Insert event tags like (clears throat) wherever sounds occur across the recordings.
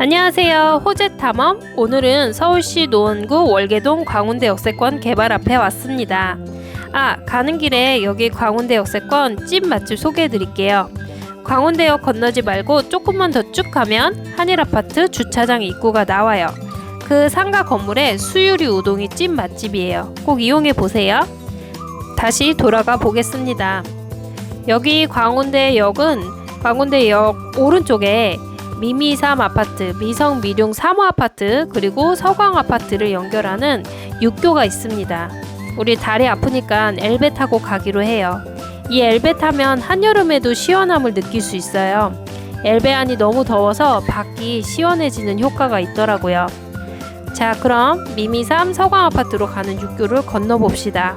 안녕하세요. 호재 탐험. 오늘은 서울시 노원구 월계동 광운대 역세권 개발 앞에 왔습니다. 아, 가는 길에 여기 광운대 역세권 찐 맛집 소개해 드릴게요. 광운대역 건너지 말고 조금만 더 쭉 가면 한일 아파트 주차장 입구가 나와요. 그 상가 건물에 수유리 우동이 찐 맛집이에요. 꼭 이용해 보세요. 다시 돌아가 보겠습니다. 여기 광운대역은 광운대역 오른쪽에 미미삼 아파트, 미성 미룡 3호 아파트, 그리고 서광 아파트를 연결하는 육교가 있습니다. 우리 다리 아프니까 엘베 타고 가기로 해요. 이 엘베 타면 한여름에도 시원함을 느낄 수 있어요. 엘베 안이 너무 더워서 밖이 시원해지는 효과가 있더라고요. 자, 그럼 미미삼 서광 아파트로 가는 육교를 건너 봅시다.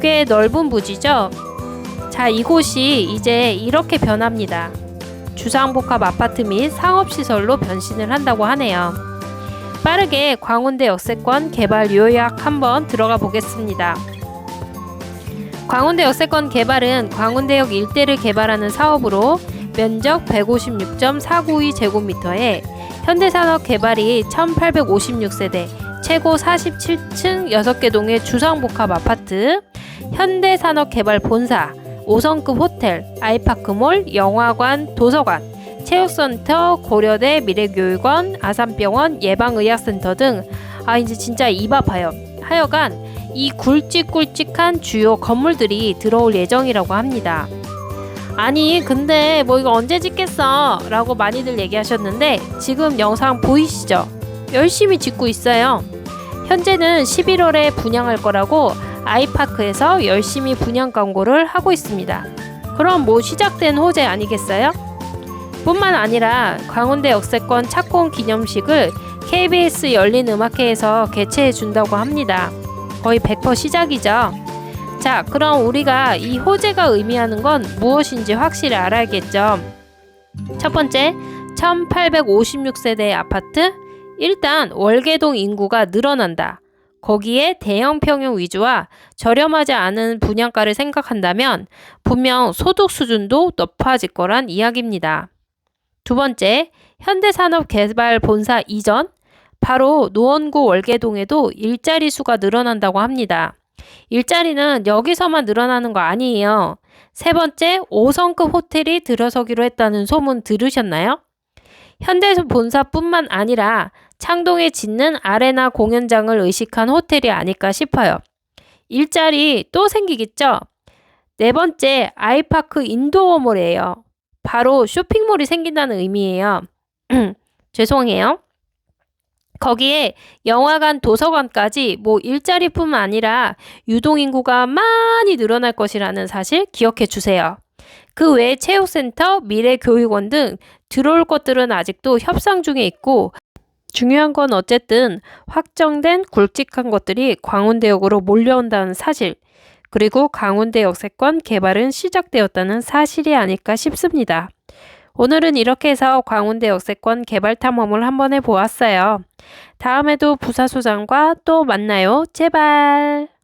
꽤 넓은 부지죠? 자, 이곳이 이제 이렇게 변합니다. 주상복합 아파트 및 상업시설로 변신을 한다고 하네요. 빠르게 광운대 역세권 개발 요약 한번 들어가 보겠습니다. 광운대 역세권 개발은 광운대역 일대를 개발하는 사업으로 면적 156.492 제곱미터에 현대산업 개발이 1856세대, 최고 47층 6개 동의 주상복합 아파트, 현대산업 개발 본사, 5성급 호텔, 아이파크몰, 영화관, 도서관, 체육센터, 고려대 미래교육원, 아산병원, 예방의학센터 등 아 이제 진짜 입 아파요. 하여간 이 굵직굵직한 주요 건물들이 들어올 예정이라고 합니다. 아니 근데 뭐 이거 언제 짓겠어? 라고 많이들 얘기하셨는데 지금 영상 보이시죠? 열심히 짓고 있어요. 현재는 11월에 분양할 거라고 아이파크에서 열심히 분양 광고를 하고 있습니다. 그럼 뭐 시작된 호재 아니겠어요? 뿐만 아니라 광운대 역세권 착공 기념식을 KBS 열린 음악회에서 개최해 준다고 합니다. 거의 100% 시작이죠. 자, 그럼 우리가 이 호재가 의미하는 건 무엇인지 확실히 알아야겠죠. 첫 번째, 1856세대 아파트. 일단 월계동 인구가 늘어난다. 거기에 대형 평형 위주와 저렴하지 않은 분양가를 생각한다면 분명 소득 수준도 높아질 거란 이야기입니다. 두 번째, 현대산업개발 본사 이전, 바로 노원구 월계동에도 일자리 수가 늘어난다고 합니다. 일자리는 여기서만 늘어나는 거 아니에요. 세 번째, 5성급 호텔이 들어서기로 했다는 소문 들으셨나요? 현대 본사뿐만 아니라 창동에 짓는 아레나 공연장을 의식한 호텔이 아닐까 싶어요. 일자리 또 생기겠죠? 네 번째, 아이파크 인도어몰이에요. 바로 쇼핑몰이 생긴다는 의미예요. (clears throat) 죄송해요. 거기에 영화관, 도서관까지 뭐 일자리뿐만 아니라 유동인구가 많이 늘어날 것이라는 사실 기억해 주세요. 그 외에 체육센터, 미래교육원 등 들어올 것들은 아직도 협상 중에 있고 중요한 건 어쨌든 확정된 굵직한 것들이 광운대역으로 몰려온다는 사실 그리고 강운대 역세권 개발은 시작되었다는 사실이 아닐까 싶습니다. 오늘은 이렇게 해서 광운대 역세권 개발 탐험을 한번 해보았어요. 다음에도 부사소장과 또 만나요. 제발.